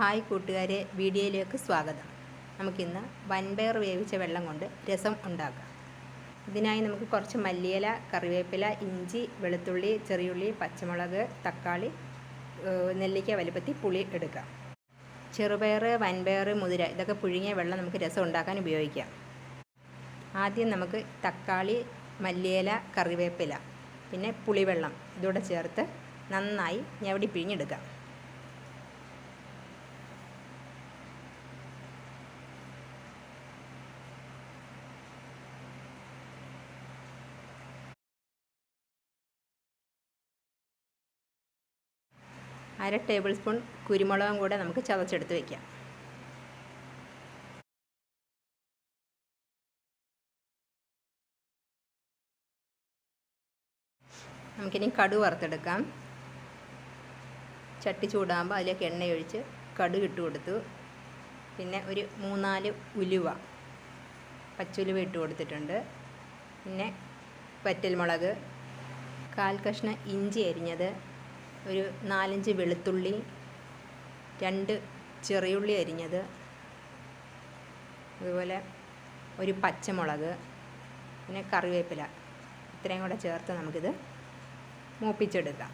Hi കൂട്ടുകാരെ വീഡിയോയിലേക്ക് സ്വാഗതം. നമുക്കിന്ന് വൻപയർ വേവിച്ച വെള്ളം കൊണ്ട് രസം ഉണ്ടാക്കാം. ഇതിനായി നമുക്ക് കുറച്ച് മല്ലിയില കറിവേപ്പില ഇഞ്ചി വെളുത്തുള്ളി ചെറിയുള്ളി പച്ചമുളക് തക്കാളി നെല്ലിക്ക വലുപ്പത്തി പുളി എടുക്കാം. ചെറുപയർ വൻപയർ മുതിര ഇതൊക്കെ പുഴുങ്ങിയ വെള്ളം നമുക്ക് രസം ഉണ്ടാക്കാൻ ഉപയോഗിക്കാം. ആദ്യം നമുക്ക് തക്കാളി മല്ലിയില കറിവേപ്പില പിന്നെ പുളിവെള്ളം ഇതൂടെ ചേർത്ത് നന്നായി ഞവടി പിഴിഞ്ഞെടുക്കാം. അര ടേബിൾ സ്പൂൺ കുരുമുളകും കൂടെ നമുക്ക് ചതച്ചെടുത്ത് വയ്ക്കാം നമുക്കിനി കടു വറുത്തെടുക്കാം. ചട്ടി ചൂടാകുമ്പോൾ അതിലേക്ക് എണ്ണയൊഴിച്ച് കടുക് ഇട്ട് കൊടുത്തു. പിന്നെ ഒരു മൂന്നാൽ ഉലുവ പച്ചുലുവ ഇട്ട് കൊടുത്തിട്ടുണ്ട്. പിന്നെ വറ്റൽമുളക് കാൽ കഷ്ണം ഇഞ്ചി അരിഞ്ഞത് ഒരു നാലഞ്ച് വെളുത്തുള്ളി രണ്ട് ചെറിയുള്ളി അരിഞ്ഞത് അതുപോലെ ഒരു പച്ചമുളക് പിന്നെ കറിവേപ്പില. ഇത്രയും കൂടെ ചേർത്ത് നമുക്കിത് മൂപ്പിച്ചെടുക്കാം.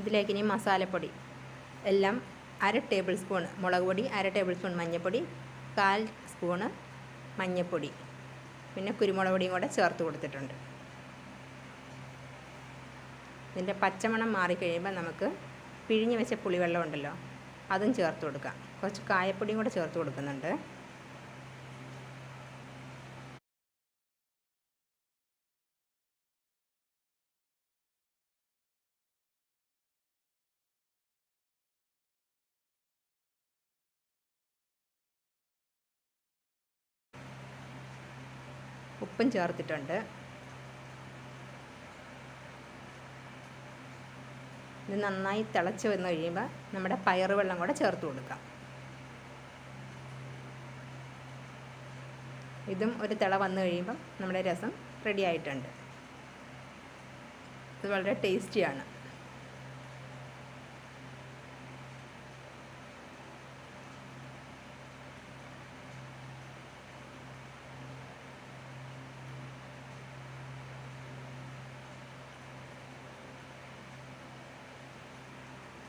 ഇതിലേക്ക് ഇനി മസാലപ്പൊടി. എല്ലാം അര ടേബിൾ സ്പൂൺ മുളക് പൊടി അര ടേബിൾ സ്പൂൺ മഞ്ഞൾപ്പൊടി കാൽ സ്പൂണ് മഞ്ഞൾപ്പൊടി പിന്നെ കുരുമുളക് പൊടിയും കൂടെ ചേർത്ത് കൊടുത്തിട്ടുണ്ട്. ഇതിന്റെ പച്ചമണം മാറിക്കഴിയുമ്പോൾ നമുക്ക് പിഴിഞ്ഞ് വെച്ച പുളിവെള്ളം ഉണ്ടല്ലോ അതും ചേർത്ത് കൊടുക്കാം. കുറച്ച് കായപ്പൊടിയും കൂടെ ചേർത്ത് കൊടുക്കുന്നുണ്ട്. ഉപ്പും ചേർത്തിട്ടുണ്ട്. ഇത് നന്നായി തിളച്ച് വന്നു കഴിയുമ്പോൾ നമ്മുടെ പയറ് വെള്ളം കൂടെ ചേർത്ത് കൊടുക്കാം. ഇതും ഒരു തിള വന്നു കഴിയുമ്പം നമ്മുടെ രസം റെഡി ആയിട്ടുണ്ട്. ഇത് വളരെ ടേസ്റ്റിയാണ്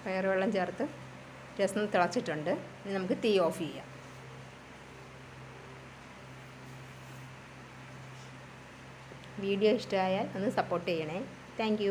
പയറുവെള്ളം ചേർത്ത് രസം തിളച്ചിട്ടുണ്ട്. ഇനി നമുക്ക് തീ ഓഫ് ചെയ്യാം. വീഡിയോ ഇഷ്ടമായാൽ ഒന്ന് സപ്പോർട്ട് ചെയ്യണേ. താങ്ക്